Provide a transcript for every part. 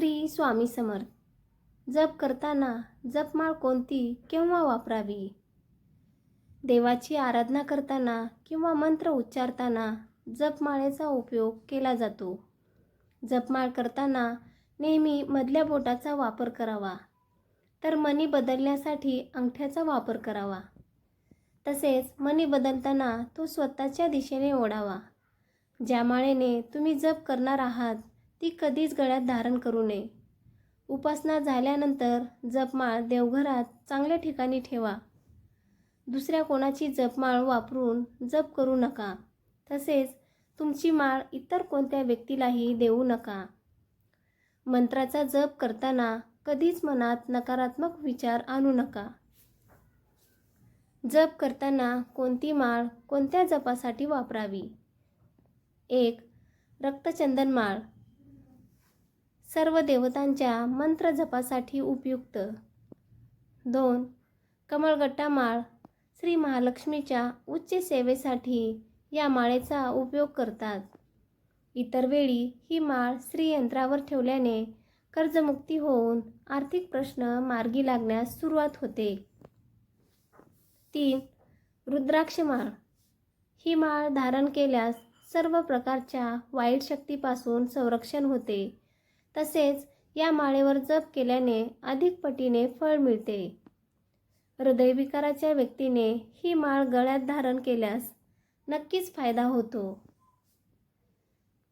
श्री स्वामी समर्थ. जप करताना जपमाळ कोणती केव्हा वापरावी? देवाची आराधना करताना किंवा मंत्र उच्चारताना जपमाळेचा उपयोग केला जातो. जपमाळ करताना नेहमी मधल्या बोटाचा वापर करावा. तर मनी बदलण्यासाठी अंगठ्याचा वापर करावा. तसेच मनी बदलताना तो स्वतःच्या दिशेने ओढावा. ज्या माळेने तुम्ही जप करणार आहात ती कधीच गळ्यात धारण करू नये. उपासना झाल्यानंतर जपमाळ देवघरात चांगल्या ठिकाणी ठेवा. दुसऱ्या कोणाची जपमाळ वापरून जप करू नका. तसेच तुमची माळ इतर कोणत्या व्यक्तीलाही देऊ नका. मंत्राचा जप करताना कधीच मनात नकारात्मक विचार आणू नका. जप करताना कोणती माळ कोणत्या जपासाठी वापरावी? एक रक्तचंदन माळ. सर्व देवतांच्या मंत्र जपासाठी उपयुक्त. दोन कमळगट्टा माळ श्री महालक्ष्मीच्या उच्च सेवेसाठी या माळेचा उपयोग करतात. इतर वेळी ही माळ श्रीयंत्रावर ठेवल्याने कर्जमुक्ती होऊन आर्थिक प्रश्न मार्गी लागण्यास सुरुवात होते. तीन रुद्राक्ष माळ. ही माळ धारण केल्यास सर्व प्रकारच्या वाईट शक्तीपासून संरक्षण होते. तसेच या माळेवर जप केल्याने अधिक पटीने फळ मिळते. हृदयविकाराच्या व्यक्तीने ही माळ गळ्यात धारण केल्यास नक्कीच फायदा होतो.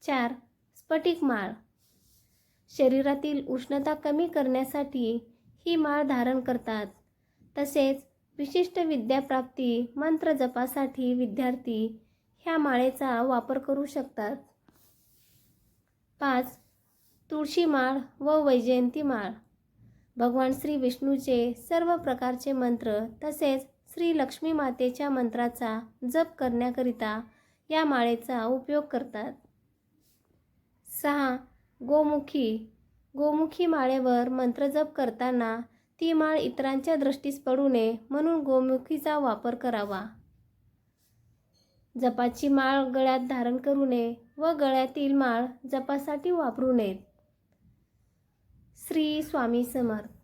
चार. स्फटिक माळ. शरीरातील उष्णता कमी करण्यासाठी ही माळ धारण करतात. तसेच विशिष्ट विद्याप्राप्ती मंत्र जपासाठी विद्यार्थी ह्या माळेचा वापर करू शकतात. पाच. तुळशी माळ व वैजयंती माळ. भगवान श्री विष्णूचे सर्व प्रकारचे मंत्र तसेच श्री लक्ष्मी मातेच्या मंत्राचा जप करण्याकरिता या माळेचा उपयोग करतात. सहा. गोमुखी. गोमुखी माळेवर मंत्र जप करताना ती माळ इतरांच्या दृष्टीस पडू नये म्हणून गोमुखीचा वापर करावा. जपाची माळ गळ्यात धारण करू नये व गळ्यातील माळ जपासाठी वापरू नयेत. श्री स्वामी समर्थ.